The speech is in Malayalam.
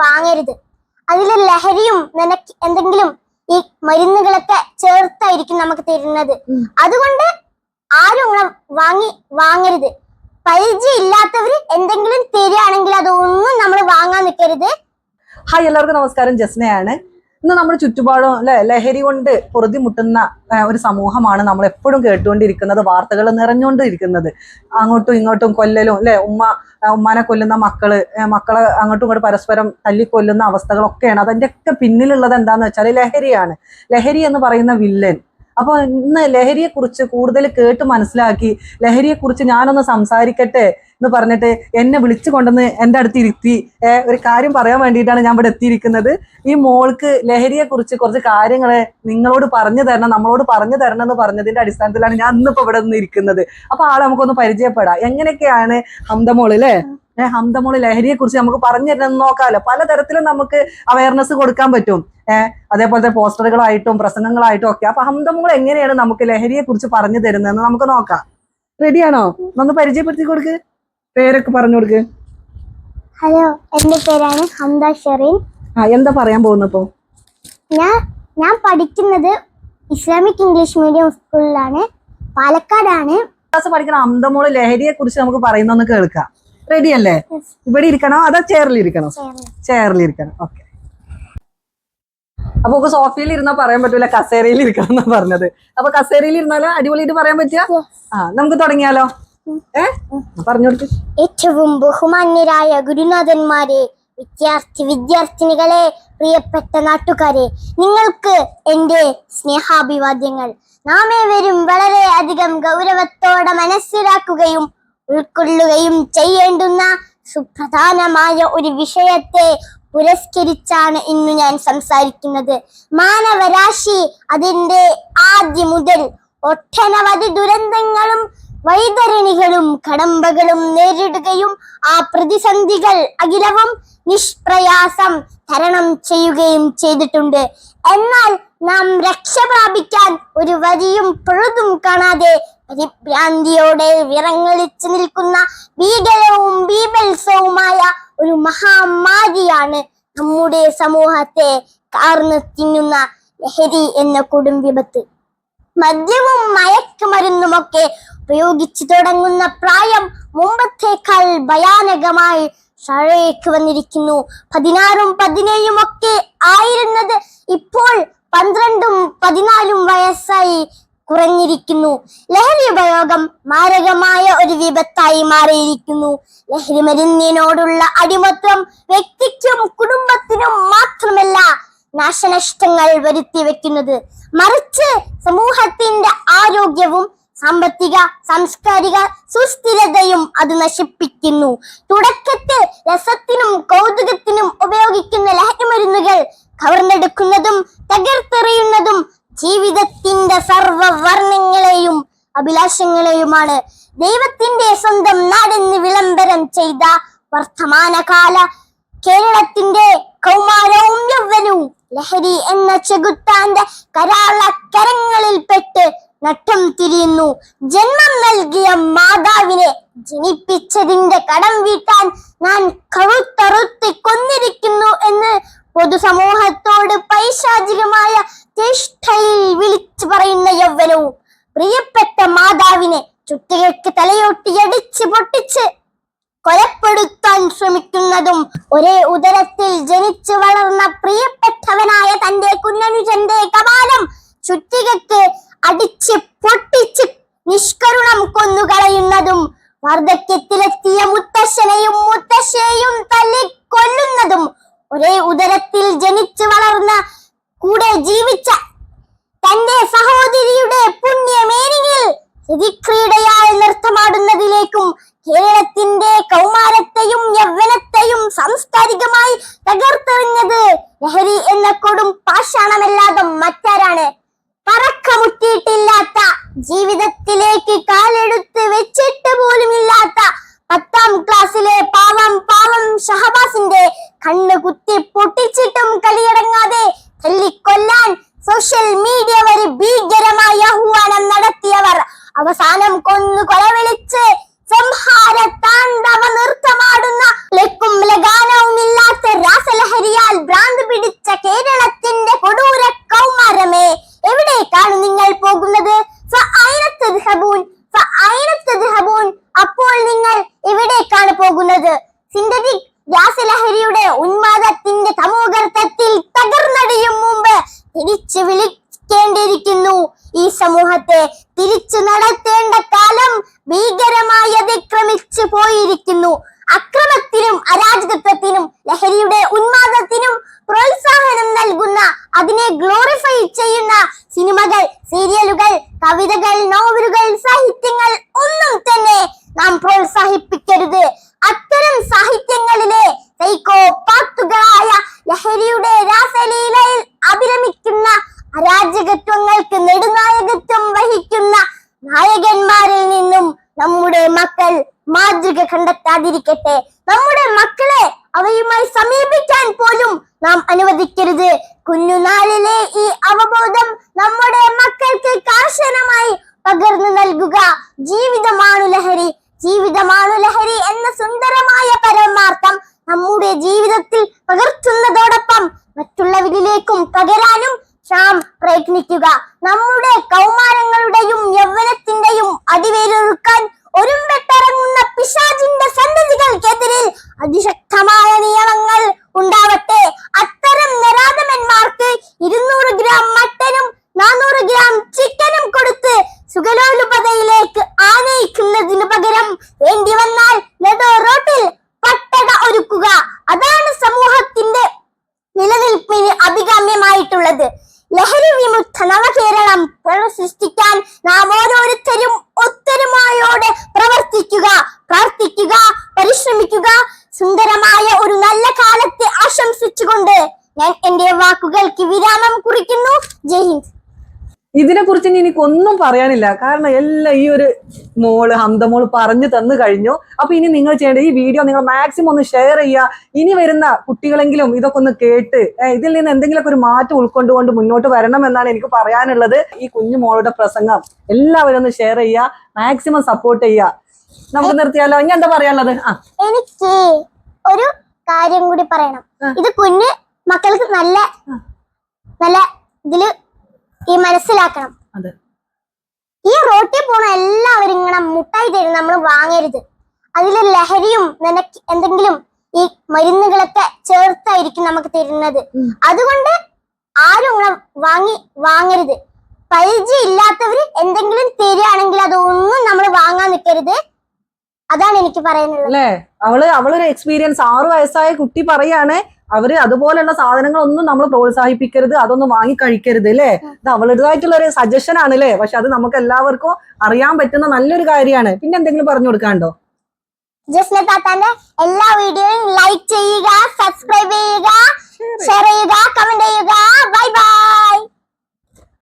വാങ്ങരുത്. അതിൽ ലഹരിയും നിനക്ക് എന്തെങ്കിലും ഈ മരുന്നുകളൊക്കെ ചേർത്തായിരിക്കും നമുക്ക് തരുന്നത്. അതുകൊണ്ട് ആരും വാങ്ങി വാങ്ങരുത്. പരിചയം ഇല്ലാത്തവര് എന്തെങ്കിലും തരികയാണെങ്കിൽ അതൊന്നും നമ്മൾ വാങ്ങാൻ നിൽക്കരുത്. ഹായ് എല്ലാവർക്കും നമസ്കാരം. ജസ്നയാണ്. ഇന്ന് നമ്മുടെ ചുറ്റുപാടും അല്ലെ ലഹരി കൊണ്ട് പൊറുതിമുട്ടുന്ന മുട്ടുന്ന ഒരു സമൂഹമാണ് നമ്മൾ എപ്പോഴും കേട്ടുകൊണ്ടിരിക്കുന്നത് വാർത്തകൾ നിറഞ്ഞുകൊണ്ടിരിക്കുന്നത്. അങ്ങോട്ടും ഇങ്ങോട്ടും കൊല്ലലും അല്ലെ ഉമ്മ ഉമ്മാനെ കൊല്ലുന്ന മക്കൾ മക്കളെ അങ്ങോട്ടും ഇങ്ങോട്ടും പരസ്പരം തല്ലിക്കൊല്ലുന്ന അവസ്ഥകളൊക്കെയാണ്. അതിന്റെ ഒക്കെ പിന്നിലുള്ളത് എന്താന്ന് വെച്ചാൽ ലഹരിയാണ്. ലഹരി എന്ന് പറയുന്ന വില്ലൻ. അപ്പോൾ ഇന്ന് ലഹരിയെ കുറിച്ച് കൂടുതൽ കേട്ട് മനസ്സിലാക്കി ലഹരിയെ കുറിച്ച് ഞാനൊന്ന് സംസാരിക്കട്ടെ? എന്ന് പറഞ്ഞിട്ട് എന്നെ വിളിച്ചു കൊണ്ടുവന്ന് എന്റെ അടുത്ത് ഇരുത്തി. ഒരു കാര്യം പറയാൻ വേണ്ടിയിട്ടാണ് ഞാൻ ഇവിടെ എത്തിയിരിക്കുന്നത്. ഈ മോൾക്ക് ലഹരിയെ കുറിച്ച് കുറച്ച് കാര്യങ്ങൾ നിങ്ങളോട് പറഞ്ഞു തരണം നമ്മളോട് പറഞ്ഞു തരണം എന്ന് പറഞ്ഞതിന്റെ അടിസ്ഥാനത്തിലാണ് ഞാൻ ഇന്നിപ്പോ ഇവിടെ നിന്ന് ഇരിക്കുന്നത്. അപ്പൊ ആളെ നമുക്കൊന്ന് പരിചയപ്പെടാം. എങ്ങനെയൊക്കെയാണ് ഹംദമോൾ അല്ലേ ഏഹ് ഹംദമോൾ ലഹരിയെ കുറിച്ച് നമുക്ക് പറഞ്ഞു തരണം നോക്കാമല്ലോ പലതരത്തിലും നമുക്ക് അവയർനെസ് കൊടുക്കാൻ പറ്റും. ഏഹ് അതേപോലത്തെ പോസ്റ്ററുകളായിട്ടും പ്രസംഗങ്ങളായിട്ടും ഒക്കെ. അപ്പൊ ഹംദമോൾ എങ്ങനെയാണ് നമുക്ക് ലഹരിയെ കുറിച്ച് പറഞ്ഞു തരുന്നതെന്ന് നമുക്ക് നോക്കാം. റെഡിയാണോ ഒന്ന് പരിചയപ്പെടുത്തി കൊടുക്ക്. പേരൊക്കെ പറഞ്ഞു കൊടുക്ക്. ഹലോ എന്റെ പേരാണ് ഹംദ ഷെറീൻ. ആ എന്താ പറയാൻ പോകുന്നപ്പോ ഞാൻ ഞാൻ പഠിക്കുന്നത് ഇസ്ലാമിക് ഇംഗ്ലീഷ് മീഡിയം സ്കൂളിലാണ്. പാലക്കാടാണ്. ക്ലാസ് പഠിക്കണ അന്തമോൾ ലഹരിയെ കുറിച്ച് നമുക്ക് പറയുന്നൊന്ന് കേൾക്കാം. റെഡി അല്ലേ. ഇവിടെ ഇരിക്കണോ അതോ ചെയറിൽ ഇരിക്കണം? ഓക്കെ അപ്പൊ സോഫിയിൽ ഇരുന്നാ പറയാൻ പറ്റൂല കസേരയിൽ ഇരിക്കണം എന്നാ പറഞ്ഞത്. അപ്പൊ കസേരയിൽ ഇരുന്നാലോ അടിപൊളിയായിട്ട് പറയാൻ പറ്റിയ ആ നമുക്ക് തുടങ്ങിയാലോ? ഏറ്റവും ബഹുമാന്യരായ ഗുരുനാഥന്മാരെ വിദ്യാർത്ഥി വിദ്യാർത്ഥിനികളെ പ്രിയപ്പെട്ട നാട്ടുകാരെ നിങ്ങൾക്ക് എന്റെ സ്നേഹാഭിവാദ്യങ്ങൾ. നാം ഏവരും വളരെ അധികം ഗൗരവത്തോടെ മനസ്സിലാക്കുകയും ഉൾക്കൊള്ളുകയും ചെയ്യേണ്ടുന്ന സുപ്രധാനമായ ഒരു വിഷയത്തെ പുരസ്കരിച്ചാണ് ഇന്ന് ഞാൻ സംസാരിക്കുന്നത്. മാനവരാശി അതിന്റെ ആദ്യം മുതൽ ഒട്ടനവധി ദുരന്തങ്ങളും വൈതരണികളും കടമ്പകളും നേരിടുകയും ആ പ്രതിസന്ധികൾ അഖിലവും നിഷ്പ്രയാസം തരണം ചെയ്യുകയും ചെയ്തിട്ടുണ്ട്. എന്നാൽ നാം രക്ഷ പ്രാപിക്കാൻ ഒരു വരിയും പൊഴുതും കാണാതെ പരിഭ്രാന്തിയോടെ വിറങ്ങളിച്ചു നിൽക്കുന്ന ഭീകരവും ബീഭത്സവുമായ ഒരു മഹാമാരിയാണ് നമ്മുടെ സമൂഹത്തെ കാർന്നു തിന്നുന്ന ലഹരി എന്ന കൊടും വിപത്ത്. മദ്യവും മയക്കുമരുന്നുമൊക്കെ ഉപയോഗിച്ചു തുടങ്ങുന്ന പ്രായം മുമ്പത്തേക്കാൾ ഭയാനകമായി താഴേക്ക് വന്നിരിക്കുന്നു. പതിനാറും പതിനേഴും ഒക്കെ ആയിരുന്നത് ഇപ്പോൾ പന്ത്രണ്ടും പതിനാലും വയസ്സായി കുറഞ്ഞിരിക്കുന്നു. ലഹരി ഉപയോഗം മാരകമായ ഒരു വിപത്തായി മാറിയിരിക്കുന്നു. ലഹരി മരുന്നിനോടുള്ള അടിമത്വം വ്യക്തിക്കും കുടുംബത്തിനും മാത്രമല്ല നാശനഷ്ടങ്ങൾ വരുത്തി വെക്കുന്നത്. മറിച്ച് സമൂഹത്തിന്റെ ആരോഗ്യവും സാമ്പത്തിക സാംസ്കാരിക സുസ്ഥിരതയും അത് നശിപ്പിക്കുന്നു. തുടക്കത്തിൽ രസത്തിനും കൗതുകത്തിനും ഉപയോഗിക്കുന്ന ലഹരിമരുന്നുകൾ കവർന്നെടുക്കുന്നതും തകർത്തെറിയുന്നതും ജീവിതത്തിന്റെ സർവവർണങ്ങളെയും അഭിലാഷങ്ങളെയുമാണ്. ദൈവത്തിന്റെ സ്വന്തം നാടെന്ന് വിളംബരം ചെയ്ത വർത്തമാനകാല കേരളത്തിന്റെ കൗമാരവും യൗവനവും ലഹരി എന്ന ചെകുത്താന്റെ കരാള കരങ്ങളിൽപ്പെട്ട് നട്ടം തിരിയുന്നു. ജന്മം നൽകിയ മാതാവിനെ ജനിപ്പിച്ചതിന്റെ കടം വീട്ടാൻ ഞാൻ കഴുത്തറുത്തി കൊന്നിരിക്കുന്നു എന്ന് പൊതുസമൂഹത്തോട് പൈശാചികമായ ചേഷ്ടയിൽ വിളിച്ചു പറയുന്ന യൗവനവും പ്രിയപ്പെട്ട മാതാവിനെ ചുറ്റുകൾക്ക് തലയൊട്ടിയടിച്ച് പൊട്ടിച്ച് കൊലപ്പെടുത്താൻ ശ്രമിക്കുന്നതും ഒരേ ഉദരത്തിൽ ജനിച്ചു വളർന്ന പ്രിയപ്പെട്ടവനായ തന്റെ കുഞ്ഞനുജന്റെ കപാലം ചുറ്റികക്ക് അടിച്ച് പൊട്ടിച്ച് നിഷ്കരുണം കൊന്നുകളയുന്നതും വാർദ്ധക്യത്തിലെത്തിയ മുത്തശ്ശനെയും മുത്തശ്ശയെയും തല്ലി കൊല്ലുന്നതും ഒരേ ഉദരത്തിൽ ജനിച്ചു വളർന്ന കൂടെ ജീവിച്ച തന്റെ സഹോദരിയുടെ പുണ്യമേനിയിൽ രതിക്രീഡയായി നൃത്തമാടുന്നതിലേക്കും കേരളത്തിന്റെ കൗമാരത്തെയും യൗവനത്തെയും സാംസ്കാരികമായി തകർത്തെറിഞ്ഞത് ലഹരി എന്ന കൊടും പാഷാണമല്ലാതെ മറ്റാരാണ്? പറക്കമുറ്റിയിട്ടില്ലാത്ത ജീവിതത്തിലേക്ക് കാലെടുത്ത് വെച്ചിട്ട് ഇവിടേക്കാണ് പോകുന്നത്? സിന്തറ്റിക് വ്യാസലഹരിയുടെ ഉന്മാദത്തിന്റെ തമോഗർത്തത്തിൽ തകർന്നടിയും മുമ്പ് തിരിച്ചു വിളിക്കേണ്ടിയിരിക്കുന്നു. ഈ സമൂഹത്തെ തിരിച്ചു നടത്തേണ്ട കാലം ഭീകരമായി അതിക്രമിച്ചു പോയിരിക്കുന്നു. അക്രമത്തിനും അരാജകത്വത്തിനും ലഹരിയുടെ ഉന്മാദത്തിനും പ്രോത്സാഹനം നൽകുന്ന അതിനെ ഗ്ലോറിഫൈ ചെയ്യുന്ന സിനിമകൾ സീരിയലുകൾ കവിതകൾ നോവലുകൾ സാഹിത്യങ്ങൾ ഒന്നും തന്നെ നാം പ്രോത്സാഹിപ്പിക്കരുത്. അത്തരം സാഹിത്യങ്ങളിലെ സൈക്കോപാത്തുകളായ ലഹരിയുടെ രാസലീലയിൽ അഭിരമിക്കുന്ന അരാജകത്വങ്ങൾക്ക് നെടുനായകത്വം വഹിക്കുന്ന നായകന്മാരിൽ നിന്നും നമ്മുടെ മക്കൾ മാതൃക കണ്ടെത്താതിരിക്കട്ടെ. നമ്മുടെ മക്കളെ അവയുമായി സമീപിക്കാൻ പോലും നാം അനുവദിക്കരുത്. കുഞ്ഞുനാളിലെ ഈ അവബോധം നമ്മുടെ മക്കൾക്ക് കർശനമായി പകർന്നു നൽകുക. ജീവിതമാണു ലഹരി. ജീവിതമാണു ലഹരി എന്ന സുന്ദരമായ പരമാർത്ഥം നമ്മുടെ ജീവിതത്തിൽ പകർത്തുന്നതോടൊപ്പം പുനഃസൃഷ്ടിക്കാൻ നാം ഓരോരുത്തരും ഒത്തൊരുമായോടെ പ്രവർത്തിക്കുക പ്രാർത്ഥിക്കുക പരിശ്രമിക്കുക. സുന്ദരമായ ഒരു നല്ല കാലത്തെ ആശംസിച്ചുകൊണ്ട് ഞാൻ എന്റെ വാക്കുകൾക്ക് വിരാമം കുറിക്കുന്നു. ജയ് ഹിന്ദ്. ഇതിനെ കുറിച്ച് ഇനി എനിക്കൊന്നും പറയാനില്ല. കാരണം എല്ലാം ഈ ഒരു മോൾ ഹന്തമോൾ പറഞ്ഞു തന്നു കഴിഞ്ഞു. അപ്പൊ ഇനി നിങ്ങൾ ചെയ്യേണ്ട ഈ വീഡിയോ നിങ്ങൾ മാക്സിമം ഒന്ന് ഷെയർ ചെയ്യുക. ഇനി വരുന്ന കുട്ടികളെങ്കിലും ഇതൊക്കെ ഒന്ന് കേട്ട് ഇതിൽ നിന്ന് എന്തെങ്കിലുമൊക്കെ ഒരു മാറ്റം ഉൾക്കൊണ്ടുകൊണ്ട് മുന്നോട്ട് വരണം എന്നാണ് എനിക്ക് പറയാനുള്ളത്. ഈ കുഞ്ഞു മോളുടെ പ്രസംഗം എല്ലാവരും ഒന്ന് ഷെയർ ചെയ്യുക മാക്സിമം സപ്പോർട്ട് ചെയ്യുക. നമുക്ക് നിർത്തിയാലോ? ഇനി എന്താ പറയാനുള്ളത്? എനിക്ക് ഒരു കാര്യം കൂടി പറയണം. ഇത് കുഞ്ഞ് മക്കൾക്ക് നല്ല നല്ല ഇതിൽ ഈ മനസ്സിലാക്കണം. ഈ റോട്ടിൽ പോണ എല്ലാവരും ഇങ്ങനെ മുട്ടായി തരും നമ്മൾ വാങ്ങരുത്. അതിൽ ലഹരിയും നിനക്ക് എന്തെങ്കിലും ഈ മരുന്നുകളൊക്കെ ചേർത്തായിരിക്കും നമുക്ക് തരുന്നത്. അതുകൊണ്ട് ആരും ഇങ്ങനെ വാങ്ങി വാങ്ങരുത്. പരിചയം ഇല്ലാത്തവര് എന്തെങ്കിലും തരികയാണെങ്കിൽ അതൊന്നും നമ്മൾ വാങ്ങാൻ നിൽക്കരുത്. അതാണ് എനിക്ക് പറയുന്നത് അല്ലേ? അവൾ അവളൊരു എക്സ്പീരിയൻസ് ആറു വയസ്സായ കുട്ടി പറയാണ് അവർ അതുപോലെയുള്ള സാധനങ്ങളൊന്നും നമ്മൾ പ്രോത്സാഹിപ്പിക്കരുത് അതൊന്നും വാങ്ങി കഴിക്കരുത് അല്ലേ? ഇത് അവളുടേതായിട്ടുള്ള ഒരു സജഷൻ ആണ് അല്ലേ പക്ഷെ അത് നമുക്ക് എല്ലാവർക്കും അറിയാൻ പറ്റുന്ന നല്ലൊരു കാര്യമാണ്. പിന്നെ എന്തെങ്കിലും പറഞ്ഞു കൊടുക്കാണ്ടോ ജസ്ന താത്താന്റെ എല്ലാ വീഡിയോയും ലൈക്ക് ചെയ്യുക സബ്സ്ക്രൈബ് ചെയ്യുക ഷെയർ ചെയ്യുക കമന്റ് ചെയ്യുക. Bye bye